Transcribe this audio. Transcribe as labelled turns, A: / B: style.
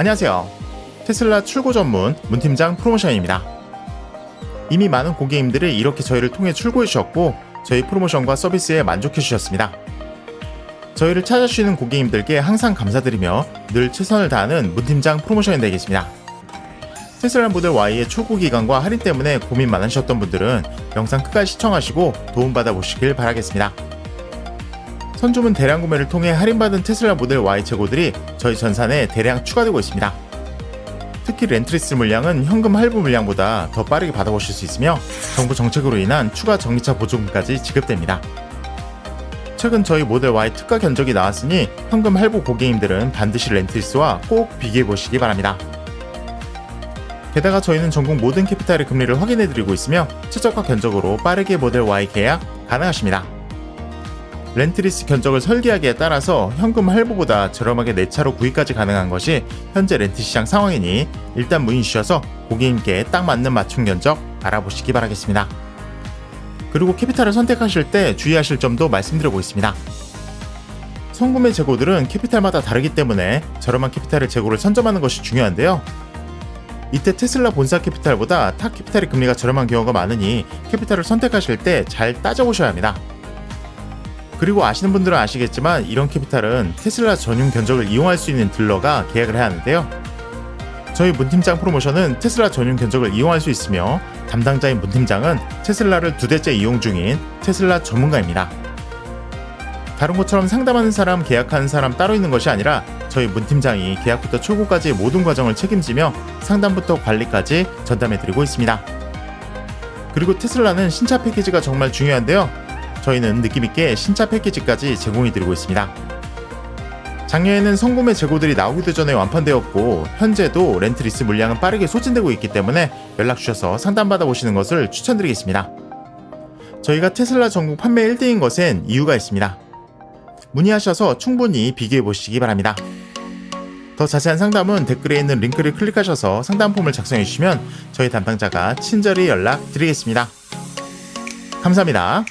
A: 안녕하세요. 테슬라 출고 전문 문팀장 프로모션입니다. 이미 많은 고객님들이 이렇게 저희를 통해 출고해 주셨고 저희 프로모션과 서비스에 만족해 주셨습니다. 저희를 찾아주시는 고객님들께 항상 감사드리며 늘 최선을 다하는 문팀장 프로모션이 되겠습니다. 테슬라 모델 Y의 출고 기간과 할인 때문에 고민 많으셨던 분들은 영상 끝까지 시청하시고 도움받아 보시길 바라겠습니다. 선주문 대량 구매를 통해 할인받은 테슬라 모델 Y 재고들이 저희 전산에 대량 추가되고 있습니다. 특히 렌트리스 물량은 현금 할부 물량보다 더 빠르게 받아보실 수 있으며 정부 정책으로 인한 추가 전기차 보조금까지 지급됩니다. 최근 저희 모델 Y 특가 견적이 나왔으니 현금 할부 고객님들은 반드시 렌트리스와 꼭 비교해 보시기 바랍니다. 게다가 저희는 전국 모든 캐피탈의 금리를 확인해 드리고 있으며 최저가 견적으로 빠르게 모델 Y 계약 가능하십니다. 렌트리스 견적을 설계하기에 따라서 현금 할부보다 저렴하게 내 차로 구입까지 가능한 것이 현재 렌트 시장 상황이니 일단 문의 주셔서 고객님께 딱 맞는 맞춤 견적 알아보시기 바라겠습니다. 그리고 캐피탈을 선택하실 때 주의하실 점도 말씀드리고 있습니다. 성구매 재고들은 캐피탈마다 다르기 때문에 저렴한 캐피탈의 재고를 선점하는 것이 중요한데요. 이때 테슬라 본사 캐피탈보다 타 캐피탈의 금리가 저렴한 경우가 많으니 캐피탈을 선택하실 때 잘 따져보셔야 합니다. 그리고 아시는 분들은 아시겠지만 이런 캐피탈은 테슬라 전용 견적을 이용할 수 있는 딜러가 계약을 해야 하는데요. 저희 문팀장 프로모션은 테슬라 전용 견적을 이용할 수 있으며 담당자인 문팀장은 테슬라를 두 대째 이용 중인 테슬라 전문가입니다. 다른 것처럼 상담하는 사람, 계약하는 사람 따로 있는 것이 아니라 저희 문팀장이 계약부터 출고까지 모든 과정을 책임지며 상담부터 관리까지 전담해드리고 있습니다. 그리고 테슬라는 신차 패키지가 정말 중요한데요. 저희는 느낌있게 신차 패키지까지 제공해드리고 있습니다. 작년에는 성구매 재고들이 나오기도 전에 완판되었고 현재도 렌트리스 물량은 빠르게 소진되고 있기 때문에 연락 주셔서 상담받아 보시는 것을 추천드리겠습니다. 저희가 테슬라 전국 판매 1등인 것엔 이유가 있습니다. 문의하셔서 충분히 비교해 보시기 바랍니다. 더 자세한 상담은 댓글에 있는 링크를 클릭하셔서 상담 폼을 작성해 주시면 저희 담당자가 친절히 연락 드리겠습니다. 감사합니다.